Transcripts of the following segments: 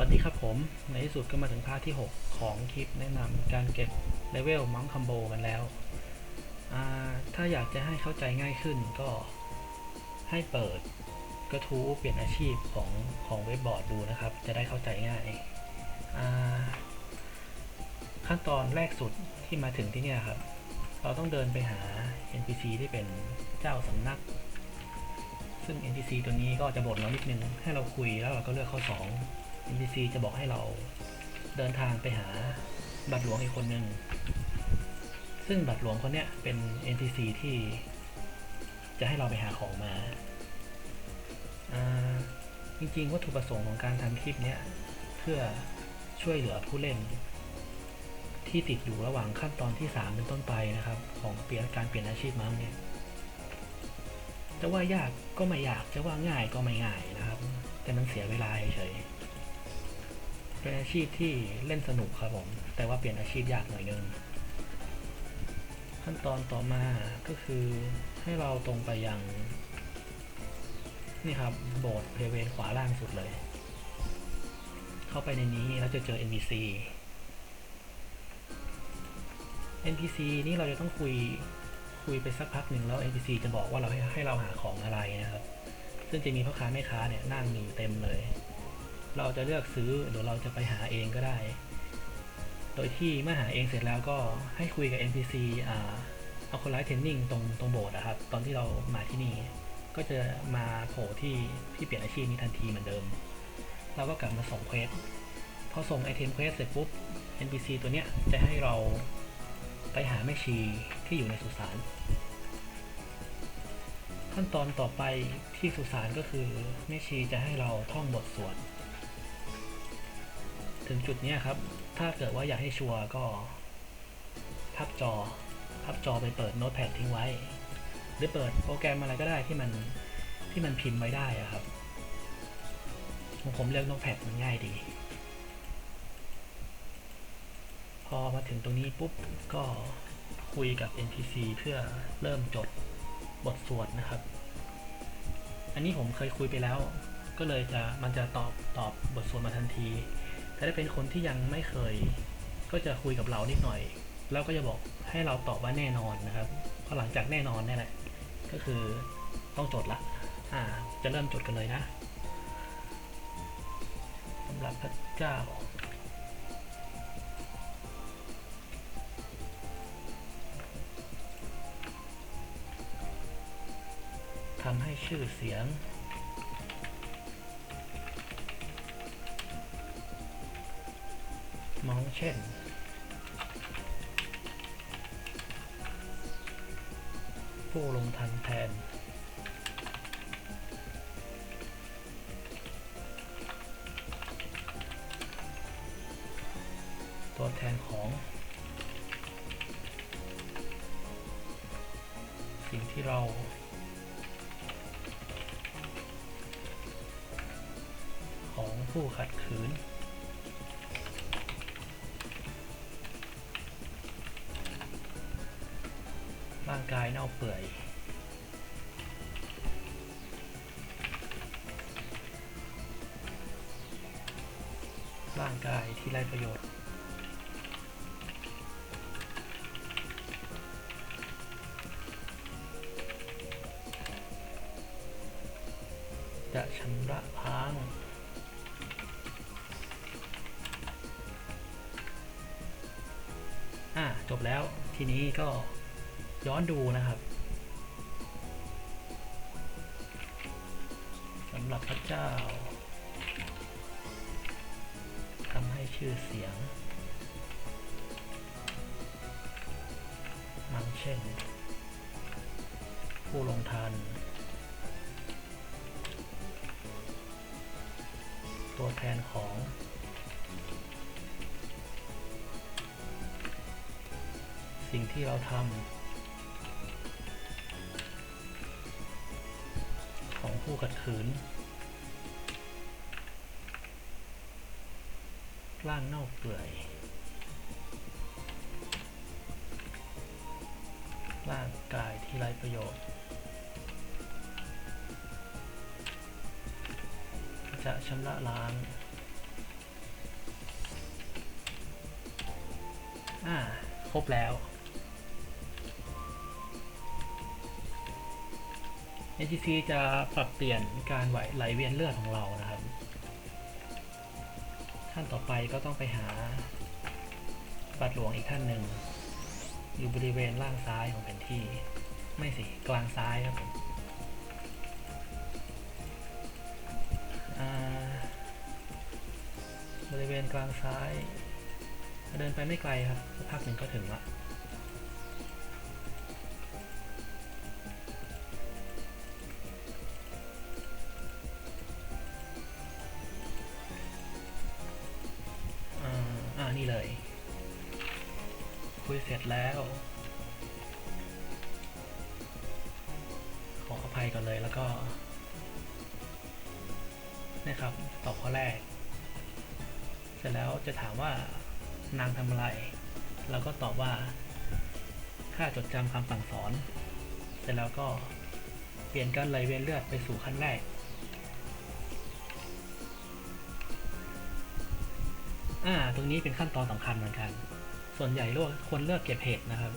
วัสดีครับผมในที่สุดก็มาถึงพาร์ทที่ 6 ของคลิปแนะนำการเก็บเลเวลมังคัมโบกันแล้ว ถ้าอยากจะให้เข้าใจง่ายขึ้นก็ให้เปิดกระทู้เปลี่ยนอาชีพของของเว็บบอร์ดดูนะครับ จะได้เข้าใจง่ายาขั้นตอนแรกสุดที่มาถึงที่นี่ครับ เราต้องเดินไปหา NPC ที่เป็นเจ้าสำนัก ซึ่ง NPC ตัวนี้ก็จะบ่นเรานิดนึง ให้เราคุยแล้วเราก็เลือกข้อ 2 NPC จะบอกให้เราเดินทางไปหาบัตรหลวงอีกคนหนึ่ง ซึ่งบัตรหลวงคนเนี้ยเป็น NPC ที่จะให้เราไปหาของมาอ่าจริงๆ วัตถุประสงค์ของการทำคลิปเนี้ยเพื่อช่วยเหลือผู้เล่น ที่ติดอยู่ระหว่างขั้นตอนที่ 3 เป็นต้นไปนะครับ ของเปลี่ยนการเปลี่ยนอาชีพมั้งเนี่ยจะว่ายากก็ไม่ยากจะว่าง่ายก็ไม่ง่ายนะครับ แต่มันเสียเวลาเฉยๆ เป็นอาชีพที่เล่นสนุกครับผม แต่ว่าเปลี่ยนอาชีพยากหน่อยนึง ขั้นตอนต่อมาก็คือให้เราตรงไปยัง นี่ครับ โบสถ์บริเวณขวาล่างสุดเลย เข้าไปในนี้แล้วจะเจอ NPC NPC นี่เราจะต้องคุยคุยไปสักพักหนึ่งแล้ว NPC จะบอกว่าเราให้ให้เราหาของอะไรนะครับ ซึ่งจะมีพ่อค้าแม่ค้าเนี่ยนั่งอยู่เต็มเลย เราจะเลือกซื้อหรือเราจะไปหาเองก็ได้ โดยที่เมื่อหาเองเสร็จแล้วก็ให้คุยกับ NPC อ่าเอาคนร้ายเทรนนิ่งตรงตรงโบสถ์นะครับ ตอนที่เรามาที่นี่ ก็จะมาโผล่ที่ที่เปลี่ยนอาชีพนี้ทันทีเหมือนเดิม เราก็กลับมาส่งเควสพอส่งไอเทมเควสเสร็จปุ๊บ NPC ตัวเนี้ยจะให้เราไปหาแม่ชีที่อยู่ในสุสานขั้นตอนต่อไปที่สุสานก็คือแม่ชีจะให้เราท่องบทสวด ถึงจุดนี้ครับ ถ้าเกิดว่าอยากให้ชัวร์ก็พับจอพับจอไปเปิดโน้ตแพดทิ้งไว้ หรือเปิดโปรแกรมอะไรก็ได้ที่มันที่มันพิมพ์ไว้ได้ครับของผมเลือกโน้ตแพดมันง่ายดี พอมาถึงตรงนี้ปุ๊บก็คุยกับ NPC เพื่อเริ่มจดบทสวดนะครับ อันนี้ผมเคยคุยไปแล้ว ก็เลยจะมันจะตอบตอบบทสวดมาทันที แต่ถ้าเป็นคนที่ยังไม่เคย ก็จะคุยกับเรานิดหน่อย แล้วก็จะบอกให้เราตอบว่าแน่นอนนะครับพอหลังจากแน่นอนเนี่ยแหละ ก็คือต้องจดละอ่า จะเริ่มจดกันเลยนะสำหรับพระเจ้าทำให้ชื่อเสียง มองเช่นผู้ลงทันแทนตัวแทนของสิ่งที่เรา ของผู้ขัดขืนางกายเน่าเปื่อยร่างกายที่ไร้ประโยชน์ จะชำระล้างอะจบแล้วทีนี้ก็ ย้อนดูนะครับสำหรับพระเจ้าทำให้ชื่อเสียง มังเช่น ผู้ลงทัน ตัวแทนของสิ่งที่เราทำ ของผู้กัดขืน ร่างเน่าเปื่อย ร่างกายที่ไร้ประโยชน์ จะชำระล้างอ่า ครบแล้ว ATC จะปรับเปลี่ยนการไหวไหลเวียนเลือดของเรานะครับขั้นต่อไปก็ต้องไปหาบัตรหลวงอีกท่านหนึ่งอยู่บริเวณล่างซ้ายของแผนที่ ไม่สิ กลางซ้ายครับผมบริเวณกลางซ้าย เดินไปไม่ไกลครับสักพักหนึ่งก็ถึงละ เสร็จแล้ว ขออภัยก่อนเลยแล้วก็นะครับตอบข้อแรก เสร็จแล้วจะถามว่านางทำอะไรเราก็ตอบว่าข้าจดจำคำสั่งสอน เสร็จแล้วก็เปลี่ยนการไหลเวียนเลือดไปสู่ขั้นแรก อ่า ตรงนี้เป็นขั้นตอนสำคัญเหมือนกัน ส่วนใหญ่โลกคนเลือกเก็บเห็ดนะครับ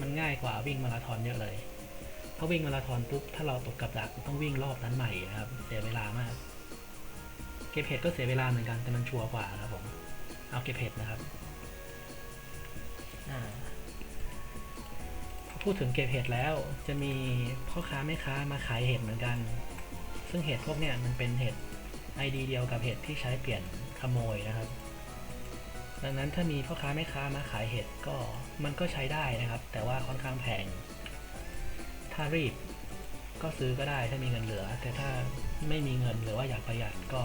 มันง่ายกว่าวิ่งมาราธอนเยอะเลยเพราะวิ่งมาราธอนปุ๊บถ้าเราตกกับดักต้องวิ่งรอบนั้นใหม่นะครับ เสียเวลามาก เก็บเห็ดก็เสียเวลาเหมือนกันแต่มันชัวร์กว่าครับผมเอาเก็บเห็ดนะครับพอพูดถึงเก็บเห็ดแล้วจะมีพ่อค้าแม่ค้ามาขายเห็ดเหมือนกัน ซึ่งเห็ดพวกเนี้ยมันเป็นเห็ดไอดีเดียวกับเห็ดที่ใช้เปลี่ยนขโมยนะครับ ดังนั้นถ้ามีพ่อค้าแม่ค้ามาขายเห็ดก็มันก็ใช้ได้นะครับ แต่ว่าค่อนข้างแพง ถ้ารีบก็ซื้อก็ได้ถ้ามีเงินเหลือ แต่ถ้าไม่มีเงินหรือว่าอยากประหยัดก็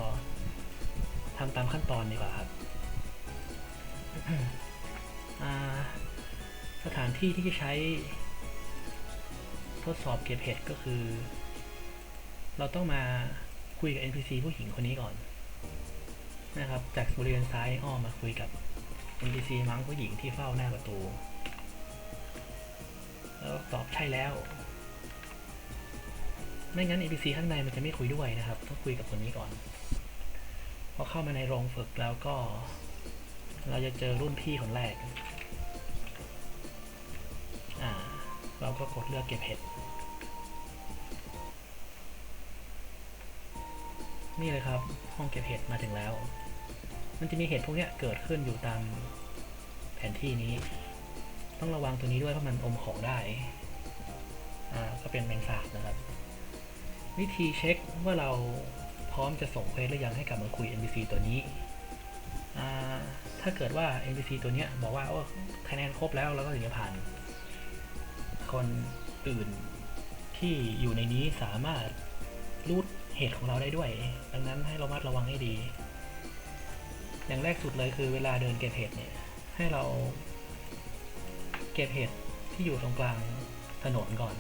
ทำตามขั้นตอนดีกว่าครับสถานที่ที่จะใช้ทดสอบเก็บเห็ดก็คือ เราต้องมาคุยกับ NPC ผู้หญิงคนนี้ก่อนนะครับ จากบริเวณซ้ายอ้อมมาคุยกับ NPC มั้งผู้หญิงที่เฝ้าหน้าประตู แล้วตอบใช่แล้ว ไม่งั้น NPC ข้างในมันจะไม่คุยด้วยนะครับ ต้องคุยกับคนนี้ก่อน พอเข้ามาในโรงฝึกแล้วก็ เราจะเจอรุ่นพี่คนแรก อ่า เราก็กดเลือกเก็บเห็ด นี่เลยครับ ห้องเก็บเห็ดมาถึงแล้ว มันจะมีเห็ดพวกนี้เกิดขึ้นอยู่ตามแผนที่นี้ ต้องระวังตัวนี้ด้วยเพราะมันอมของได้ อ่า ก็เป็นแมงสาบนะครับ วิธีเช็คว่าเราพร้อมจะส่งเควสหรือยังให้กลับมาคุย NPC ตัวนี้ อ่า ถ้าเกิดว่า NPC ตัวนี้บอกว่าโอ้คะแนนครบแล้วเราก็ถึงจะผ่าน คนอื่นที่อยู่ในนี้สามารถรูดเหตุของเราได้ด้วย ดังนั้นให้เรามัดระวังให้ดี อย่างแรกสุดเลยคือเวลาเดินเก็บเห็ดเนี่ยให้เราเก็บเห็ดที่อยู่ตรงกลางถนนก่อน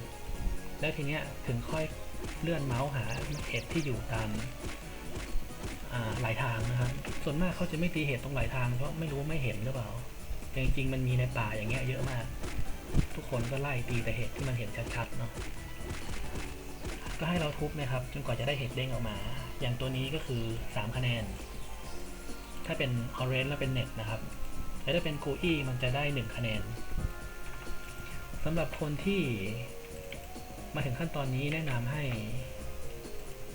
แล้วทีเนี้ยถึงค่อยเลื่อนเมาส์หาเห็ดที่อยู่ตามหลายทางนะครับ ส่วนมากเขาจะไม่ตีเห็ดตรงหลายทางเพราะไม่รู้ไม่เห็นหรือเปล่าแต่จริงๆมันมีในป่าอย่างเงี้ยเยอะมาก ทุกคนก็ไล่ตีแต่เห็ดที่มันเห็นชัดๆเนาะก็ให้เราทุบนะครับจนกว่าจะได้เห็ดเด้งออกมา อย่างตัวนี้ก็คือ 3 คะแนน ถ้าเป็น orange แล้วเป็นเน็ตนะครับแต่ถ้าเป็น g o i มันจะได้ 1 คะแนนสำหรับคนที่มาถึงขั้นตอนนี้แนะนำให้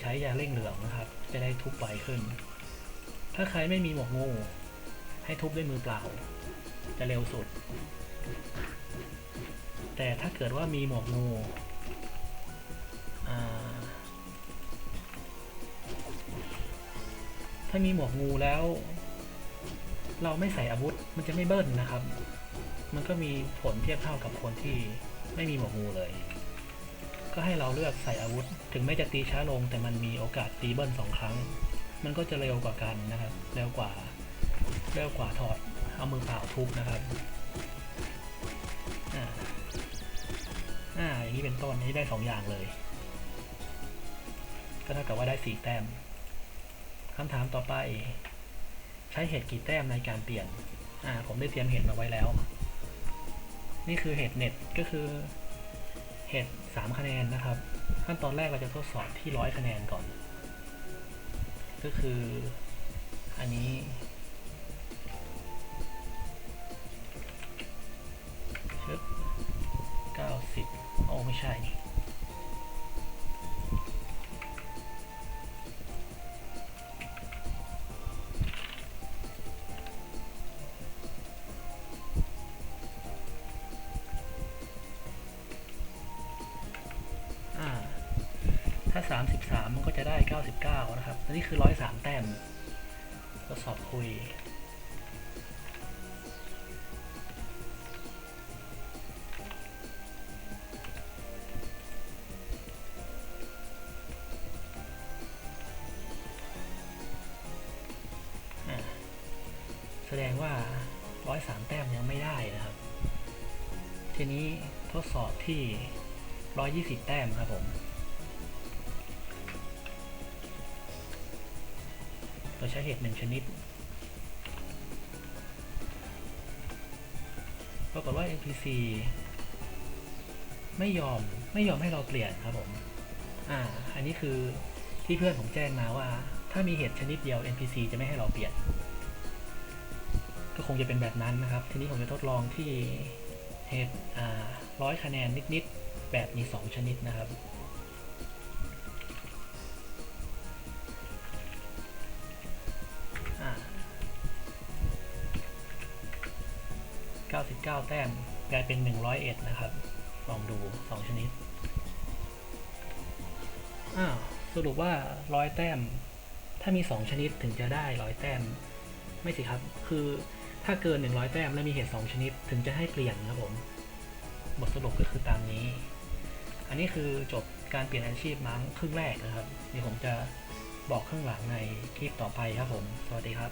ใช้ยาเร่งเหลืองนะครับ จะได้ทุบไวขึ้น ถ้าใครไม่มีหมวกงู ให้ทุบด้วยมือเปล่า จะเร็วสุด แต่ถ้าเกิดว่ามีหมวกงูถ้ามีหมวกงูแล้ว เราไม่ใส่อาวุธมันจะไม่เบิ้ลนะครับ มันก็มีผลเทียบเท่ากับคนที่ไม่มีหมวกงูเลย ก็ให้เราเลือกใส่อาวุธ ถึงแม้จะตีช้าลง แต่มันมีโอกาสตีเบิ้ลสองครั้ง มันก็จะเร็วกว่ากันนะครับ เร็วกว่า เร็วกว่าถอด เอามือเปล่าทุบนะครับ อ่า อ่า อย่างนี้เป็นต้นนี้ได้สองอย่างเลย ก็เท่ากับว่าได้สี่แต้มคำถามต่อไป ใช้เหตุกี่แต้มในการเปลี่ยน อ่า ผมได้เตรียมเหตุมาไว้แล้ว นี่คือเหตุเน็ตก็คือเหตุมคะแนนนะครับ ขั้นตอนแรกเราจะทดสอบที่ร้อยคะแนนก่อน ก็คืออันนี้เก้าสิบโอ้ไม่ใช่ สามสิบสามมันก็จะได้เก้าสิบเก้านะครับนี่คือร้อยสามแต้มทดสอบคุย แสดงว่าร้อยสามแต้มยังไม่ได้นะครับ ทีนี้ทดสอบที่ร้อยยี่สิบแต้มครับผม เราใช้เห็ดหนึ่งชนิดปรากฏว่า NPC ไม่ยอมไม่ยอมให้เราเปลี่ยนครับผม อ่า อันนี้คือที่เพื่อนผมแจ้งมาว่า ถ้ามีเห็ดชนิดเดียว NPC จะไม่ให้เราเปลี่ยน ก็คงจะเป็นแบบนั้นนะครับ ทีนี้ผมจะทดลองที่เห็ดร้อยคะแนนนิดๆ แบบมี 2 ชนิดนะครับ 9 แต้มกลายเป็น 101 นะครับ ลองดู 2 ชนิด อ้าว สรุปว่า 100 แต้ม ถ้ามี 2 ชนิดถึงจะได้ 100 แต้ม ไม่สิครับ คือถ้าเกิน 100 แต้มและมีเห็ด2ชนิดถึงจะให้เปลี่ยนครับผม บทสรุปก็คือตามนี้ อันนี้คือจบการเปลี่ยนอาชีพมั้งครึ่งแรกนะครับ เดี๋ยวผมจะบอกข้างหลังในคลิปต่อไปครับผม สวัสดีครับ